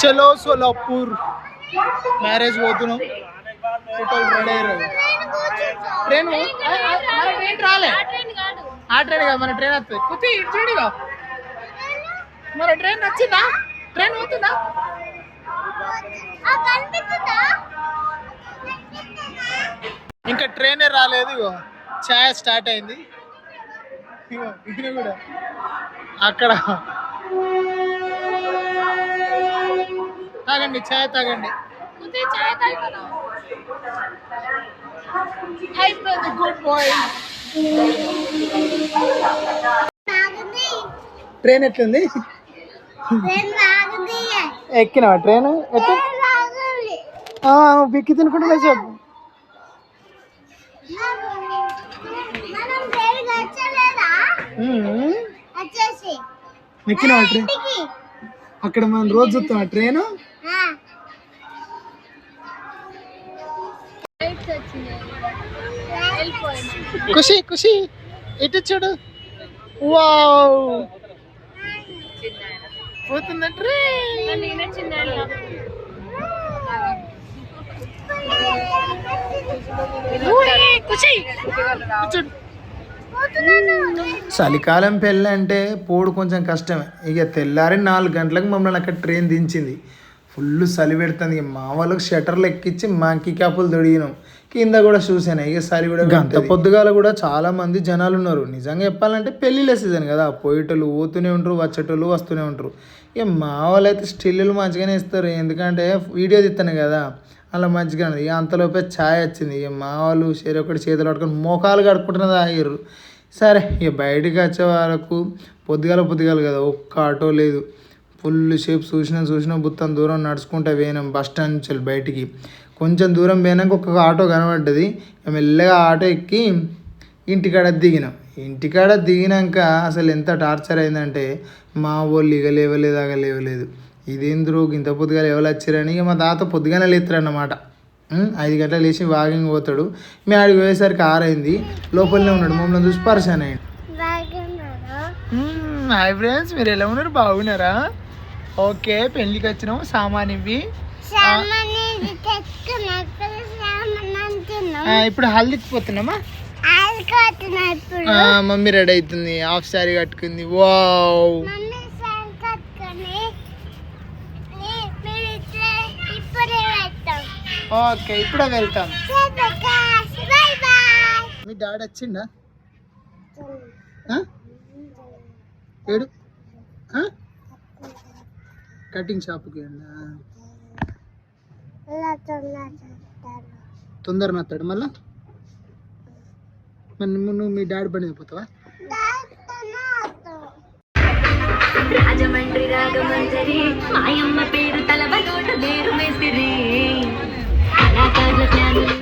చలో సోలాపూర్ మ్యారేజ్ పోతున్నాం. ఫోటోలు రెడీ అయ్యారు ట్రైన్ ట్రైన్ రాలే. ఆ ట్రైన్ కాదు మన ట్రైన్ వస్తుంది. కుతి చూడుగా మన ట్రైన్ వచ్చిందా ట్రైన్ పోతుందా? ఇంకా ట్రైనే రాలేదు ఇగో. ఛాయ్ స్టార్ట్ అయింది. ఇగో ఇక్కడ కూడా. అక్కడ తాగండి ఛాయ్ తాగండి. అయిపోయింది గుడ్ బాయ్. ట్రైన్ ఎట్లుంది? ఎక్కినావా ట్రైన్? ఎట్లా? బిక్కి తినుకుంటూ చెప్పు. ఎక్కినావా ట్రైన్? అక్కడ మనం రోజు చూస్తాం ట్రైన్? ఖుషి ఖుషి. ఇటు చూడు? వావ్. చలికాలం పెళ్ళి అంటే పోడు కొంచెం కష్టమే. ఇక తెల్లారి నాలుగు గంటలకు మమ్మల్ని అక్కడ ట్రైన్ దించింది. ఫుల్ చలి పెడుతుంది. మా వాళ్ళకి షటర్లు ఎక్కించి మాంకి క్యాపులు తొడిగినాం. కింద కూడా చూసాను ఇక చలి కూడా గంట పొద్దుగాల కూడా చాలా మంది జనాలు ఉన్నారు. నిజంగా చెప్పాలంటే పెళ్ళిళ్ళ సీజన్ కదా. పోయేటోళ్ళు పోతూనే ఉంటారు వచ్చేటోళ్ళు వస్తూనే ఉంటారు. ఇక మా వాళ్ళు అయితే స్టిల్లు మంచిగానే ఇస్తారు. ఎందుకంటే వీడియో తీస్తాను కదా. అలా మంచిగా ఉన్నది. ఇక అంతలోపే ఛాయ్ వచ్చింది. ఇక మా వాళ్ళు సరే ఒకటి చేతులు పట్టుకొని మోకాలు కడుక్కుంటున్నది ఆగిర్రు సరే ఇక బయటికి వచ్చే వాళ్ళకు పొద్దుగాల పొద్దుగాల కదా. ఒక్క ఆటో లేదు. ఫుల్ షేప్ చూసినా చూసినా బుత్తం దూరం నడుచుకుంటా పోయినాం. బస్ స్టాండ్ నుంచి బయటికి. కొంచెం దూరం పోయినాక ఒక ఆటో కనబడ్డది. మెల్లగా ఆటో ఎక్కి ఇంటికాడ దిగినాం. ఇంటికాడ దిగినాక అసలు ఎంత టార్చర్ అయిందంటే మా వాళ్ళు ఇక లేవలేదు అగ లేవలేదు. ఇదేంద్రో ఇంత పొద్దుగా ఎవరు వచ్చారని ఇక మా తాత పొద్దుగానే లేస్తారన్నమాట ఐదు గంటలు లేచి వాకింగ్ పోతాడు. మేము ఆడికి పోయేసరికి ఆరైంది లోపలనే ఉన్నాడు మమ్మల్ని చూసి పరిశాన్ అయ్యాడు. హాయ్ ఫ్రెండ్స్ మీరు ఎలా ఉన్నారు? బాగున్నారా? ఓకే పెళ్ళికి వచ్చినాం. సామాన్ ఇవి ఇప్పుడు హల్దీకి పోతున్నామా? మమ్మీ రెడీ అవుతుంది. హాఫ్ సారీ కట్టుకుంది. వావ్. ఓకే ఇప్పుడే వెళ్తాం. మీ డాడీ వచ్చిండా? ఏడు? కటింగ్ షాప్కి వెళ్ళా. తొందర నత్తాడు మళ్ళా. మరి నువ్వు నువ్వు మీ డాడీ బండి పోతావా? రాజమండ్రి రాగమంజరి మాయమ్మ పేరు తలవలోట జ్ఞానులు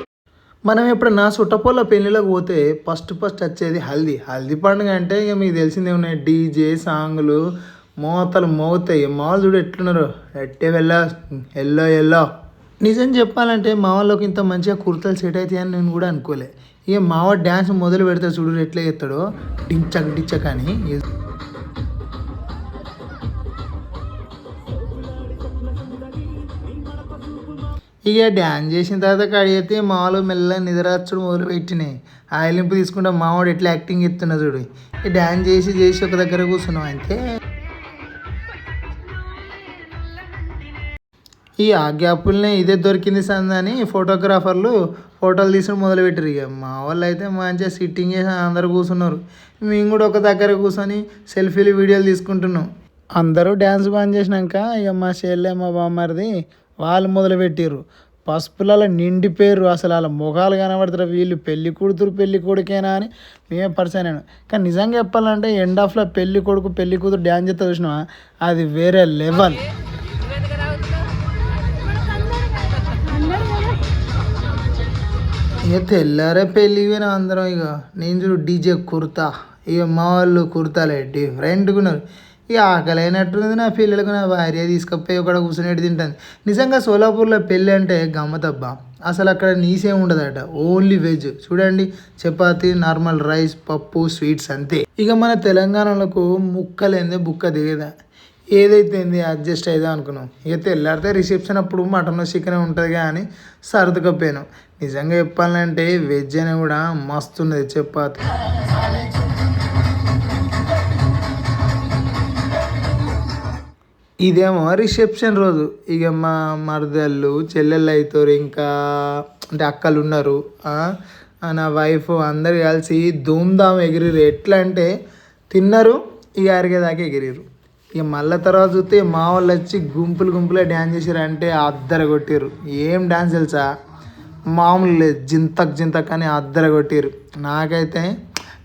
మనం ఎప్పుడన్నా సుట్టపోల పెళ్ళిళ్ళకి పోతే ఫస్ట్ ఫస్ట్ వచ్చేది హల్దీ. హల్దీ పండుగ అంటే ఇక మీకు తెలిసిందే ఉన్నాయి డీజే సాంగ్లు మోతలు మోగుతాయి. మాలు చూడు ఎట్లున్నారు? ఎట్టే వెళ్ళా. Yellow yellow. నిజం చెప్పాలంటే మా వాళ్ళకి ఇంత మంచిగా కుర్తలు సెట్ అవుతాయని నేను కూడా అనుకోలే. ఇక మావ డ్యాన్స్ మొదలు పెడతా చూడు ఎట్లా చేస్తాడో. డించక్ డించక్ అని. ఇక డ్యాన్స్ చేసిన తర్వాత కడిగితే మామూలు మెల్లగా నిద్రచ్చడం మొదలు పెట్టినాయి. ఆయిలింపు తీసుకుంటే మావాడు ఎట్లా యాక్టింగ్ ఇస్తున్నా చూడు. ఈ డ్యాన్స్ చేసి చేసి ఒక దగ్గర కూర్చున్నాం అంతే. ఈ ఆ గ్యాపుల్నే ఇదే దొరికింది సందని ఫోటోగ్రాఫర్లు ఫోటోలు తీసుకుని మొదలుపెట్టారు ఇక మా వాళ్ళు అయితే మంచిగా సిట్టింగ్ చేసి అందరు కూర్చున్నారు మేము కూడా ఒక దగ్గర కూర్చొని సెల్ఫీలు వీడియోలు తీసుకుంటున్నాం. అందరూ డ్యాన్స్ బంద్ చేసినాక ఇక మా చెల్లె మా బామ్మరిది వాళ్ళు మొదలుపెట్టారు పసుపులలో నిండిపోయారు అసలు వాళ్ళ ముఖాలు కనబడతారు వీళ్ళు పెళ్ళి కూతురు పెళ్ళి కొడుకేనా అని మేమే పరిచయం కానీ నిజంగా చెప్పాలంటే ఎండ్ ఆఫ్లో పెళ్ళి కొడుకు పెళ్ళి కూతురు డ్యాన్స్ చేస్తే చూసినావా? అది వేరే లెవెల్ ఇక తెల్లారే పెళ్ళి పోయినా అందరం ఇక నేను చూడు డీజే కుర్తా ఇక మా వాళ్ళు కుర్తాలే డిఫరెంట్గా ఉన్నారు ఇక ఆకలి అయినట్టుంది నా పిల్లలకు నా భార్య తీసుకపోయి ఒకడ కూర్చునేటి తింటుంది. నిజంగా సోలాపూర్లో పెళ్ళి అంటే గమ్మతబ్బా. అసలు అక్కడ నీసేం ఉండదట. ఓన్లీ వెజ్ చూడండి చపాతి నార్మల్ రైస్ పప్పు స్వీట్స్ అంతే. ఇక మన తెలంగాణలకు ముక్కలేందే బుక్క దిగదా. ఏదైతే ఏంది అడ్జస్ట్ అయిదా అనుకున్నాం. ఇక తెల్లారితే రిసెప్షన్ అప్పుడు మటన్ చికెన్ ఉంటుంది కానీ సర్దుకపోయాను. నిజంగా చెప్పాలంటే వెజ్ అని కూడా మస్తు ఉన్నది చపాతి. ఇదేమో రిసెప్షన్ రోజు. ఇక మా మరదళ్ళు చెల్లెళ్ళు అవుతారు ఇంకా అంటే అక్కలు ఉన్నారు. నా వైఫ్ అందరు కలిసి ధూమ్ధామ్ ఎగిరిరు ఎట్లా అంటే తిన్నారు ఇక అరిగేదాకా ఎగిరిరు ఇక మళ్ళీ తర్వాత చూస్తే మా వాళ్ళు వచ్చి గుంపులు గుంపులే డ్యాన్స్ చేసారు అంటే అద్దర కొట్టిర్రు ఏం డ్యాన్స్ తెలుసా? మామూలు లేదు జింతక్ జింతక్ అని అద్దర కొట్టిర్రు నాకైతే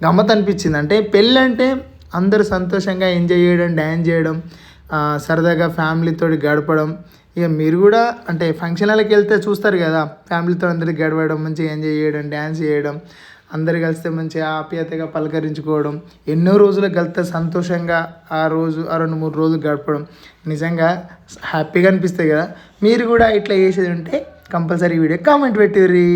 గమ్మత్ అనిపించింది అంటే పెళ్ళి అంటే అందరూ సంతోషంగా ఎంజాయ్ చేయడం డ్యాన్స్ చేయడం సరదాగా ఫ్యామిలీతో గడపడం. ఇక మీరు కూడా అంటే ఫంక్షన్లకి వెళ్తే చూస్తారు కదా ఫ్యామిలీతో అందరికి గడపడం మంచిగా ఎంజాయ్ చేయడం డ్యాన్స్ చేయడం అందరు కలిస్తే మంచిగా ఆప్యాయతగా పలకరించుకోవడం ఎన్నో రోజులు కలిస్తే సంతోషంగా ఆ రోజు ఆ రెండు మూడు రోజులు గడపడం. నిజంగా హ్యాపీగా అనిపిస్తాయి కదా. మీరు కూడా ఇట్లా చేసేది ఉంటే కంపల్సరీ వీడియో కామెంట్ పెట్టిర్రీ.